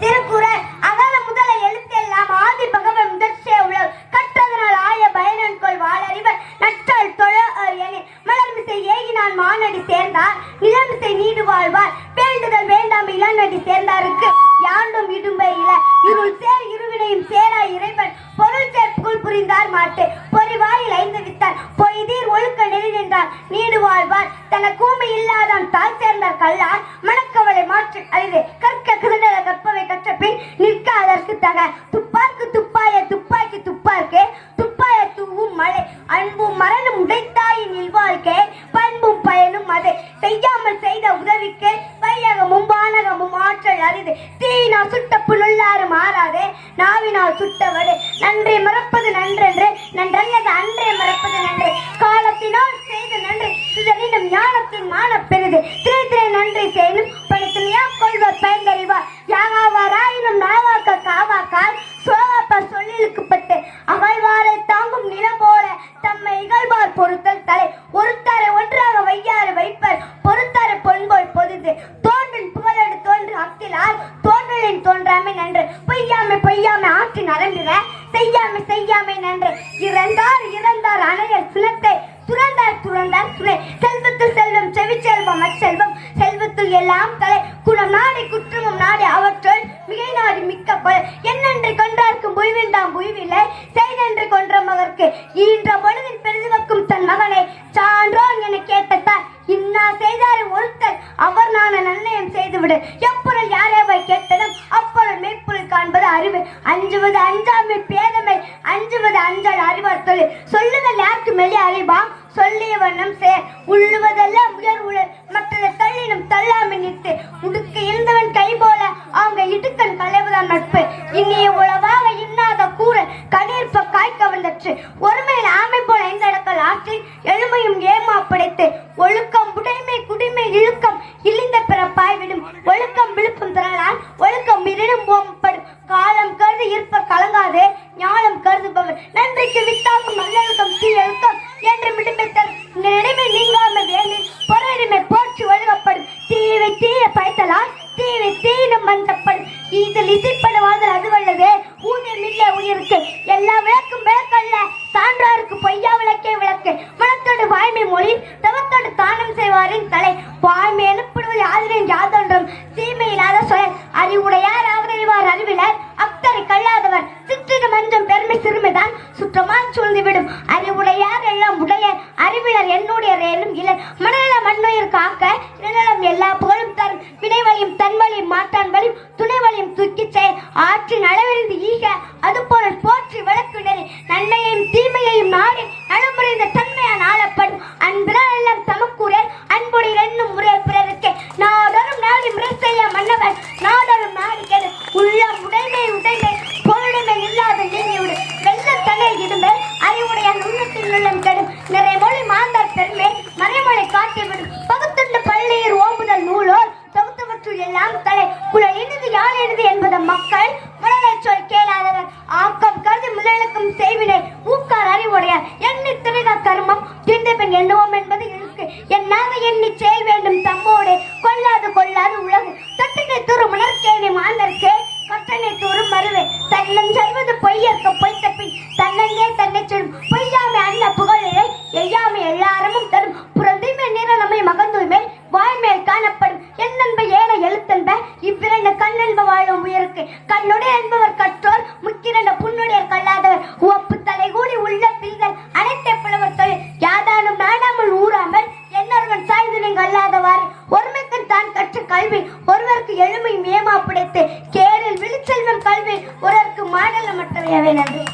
திருக்குறள் அகல முதல எழுத்தெல்லாம் ஆதி பகவன் முதற்சே உழவு கற்றதனால் ஆய பயனன்கொள் வாழறிவர். நற்றால் தொழ மலர்மிசை ஏகினான் மானடி சேர்ந்தார். நிலமிசை நீடு வாழ்வார். வேண்டுதல் வேண்டாம் இளநடி சேர்ந்தாருக்கு. யாண்டும் இடும்பை இல. இருள் சேர் இருவினையும் சேரா இறைவன். பொருள் சேர்ப்புள் புரிந்தார் மாட்டு. பொறிவாயில் ஐந்து வித்தார் பொய்தீர் ஒழுக்க நெறி நின்றார் நீடு வாழ்வார். தன கூமை இல்லாதான் தாய் சேர்ந்தார் கல்லார். கற்களை மாற்றி அரிது கற்க கிருதல கற்பவை கற்ற பின் நிற்க அதற்கு தக துப்பார்க்கு துப்பாய துப்பாக்கி துப்பார்க்கு துப்பாய தூவும் மழை. அன்பும் மரணம் உடைத்தாயின் இல்வாழ்க்கை பண்பும் பயனும் அது. செய்யாமல் செய்த உதவிக்கு வையகமும் வானகமும் ஆற்றல் அரிது. தீயினால் சுட்ட புழுள்ளாறு மாறாதே நாவினால் சுட்டவடு. நன்றி மறப்பது நன்றென்று நன்றல்லது தம்மை இகழ்வார் பொறுத்தல் தலை ஒருத்தாரை ஒன்றாக வையாறு வைப்பர். பொறுத்தாரை பொன்போல் பொதுது தோன்றின் புகழடு தோன்று அக்கிலால் தோன்றலின் தோன்றாமை நன்று. பொய்யாமை பொய்யாமை ஆற்றி நரம்பிட செய்யாமை செய்யாமை நன்று. இறந்தார் இறந்தார் அணையர் சுலத்தை துறந்தார் துறந்தார் துணை. செல்வத்தில் செல்வம் செவிச்செல்வம் அச்செல்வம் செல்வத்தில் எல்லாம் தலை. குணம் நாடி குற்றமும் நாடி அவற்றுள் மிகை நாடி மிக்க கொலை என்னென்று கொன்றார்க்கும் புய்விண்டாம் புய்வில்லை. செய்தென்று கொன்ற மகற்கு ஈன்ற பொழுது தன் மகனை சான்றோன் என கேட்டத்தார் இன்னா செய்தாரை ஒருத்தர் அவர் நான் நன்னயம் செய்துவிடு. எப்பொருள் யாரேவை கேட்டதும் அப்பொருள் மெய்ப்பொருள் காண்பது அறிவு. அஞ்சுவது அஞ்சாமை பேதமை அஞ்சுவது அஞ்சல் அறிவார் சொல்லுதல் யாருக்கு மெலி அறிவாம் சொல்லிய வண்ணம் சேர் உள்ளுவதெல்லாம் உயர் உழல் மற்றதை தள்ளினும் தள்ளாமை நிறுத்து உடுக்க இருந்தவன் கை போல அவங்க இடுக்கன் களைவுதான் நட்பு. இனிய உளவாக இன்னாத கூற கணீர்ப்ப காய்க்க வந்தற்று ஒருமையில் ஆமை போல ஐந்து இடங்கள் ஆற்றி எழுமையும் ஏமா படைத்து ஒழுக்கம் உடைமை குடிமை இழுக்கம் இழிந்த பிறப்பாய் விடும் ஒழுக்கம் விழுப்பும் திரளால் ஒழுக்கம் மிரிடும் ஓம்படும். காலம் கருதி இருப்ப கலங்காதே ஞானம் கருதுபவர். நன்றிக்கு வித்தாகும் நல்லொழுக்கம் தீயழுக்கம். என்று மிடுமைத்தல் நெடுமை நீங்காம வேண்டி பொறையிடுமை போற்றி ஒழுகப்படும். தீவை தீய பயத்தலால் தீவை தீனும் வந்தப்படும். இதில் இசைப்பட வாழ்தல் அதுவல்லது ஊதியம் இல்லை உயிருக்கு. எல்லா விளக்கும் விளக்கல்ல சான்றாருக்கு பொய்யா விளக்கே விளக்கு. மனத்தோடு வாய்மை மொழி தவத்தோடு தானம் செய்வாரின் தலை. வாய்மை எனப்படுவது யாதரின் யாதொன்றும் உடைமை உடைமை பொருளுமை இல்லாத நீங்கிவிடு வெள்ள தலை இடுமை அறிவுடைய நுண்ணத்தின் உள்ளம் கெடும். நிறைமொழி மாந்தார் பெருமை மறைமொழி காட்டிவிடும் பகுத்துண்டு பள்ளியில் ஓம்புதல் நூலோர் தொகுத்தவற்று எல்லாம் தலை. குல இனிது யார் இனிது என்பது மக்கள் முரணை சொல் கேளாதவர் ஆக்கம் கருதி முதலுக்கும் செய்வினை ஊக்கார் அறிவுடையார் எண்ணி திரிக கர்மம். திண்டபின் எண்ணுவோம் என்பது இருக்கு. என்னாக எண்ணி செயல் வேண்டும் தம்மோடு? கொல்லாது கொள்ளாது உலகு. கட்டணை தூரும் மறுவே தன்னன் சொல்வது பொய்யற்க பொய் தப்பி தன்னங்கே தன்னை சொல்லும் பொய்யாமை அன்ன புகழிலை எய்யாமை எல்லாரமும் தரும். புறந்தீமை நீரனமை மகந்தூய்மை வாய்மேல் காணப்படும். என்னென்ப ஏழை எழுத்தென்ப? இவ்விரண்ட கண்ணென்ப வாழும் உயிருக்கு. கண்ணுடைய என்பவர் கற்றோர் முக்கிரண்ட புண்ணுடைய கல்லாதவர். உவப்பு தலை கூடி உள்ள பிரிதல் அனைத்தை புலவர் தொழில். யாதானும் நாடாமல் ஊறாமல் என்னொருவன் சாய்ந்து நீங்கள் அல்லாதவாறு. ஒருமைக்கு தான் கற்ற கல்வி ஒருவருக்கு எளிமை மேமா பிடித்து செல்வம் கல்வி ஒருவருக்கு மாடலமற்றவையவே நன்றி.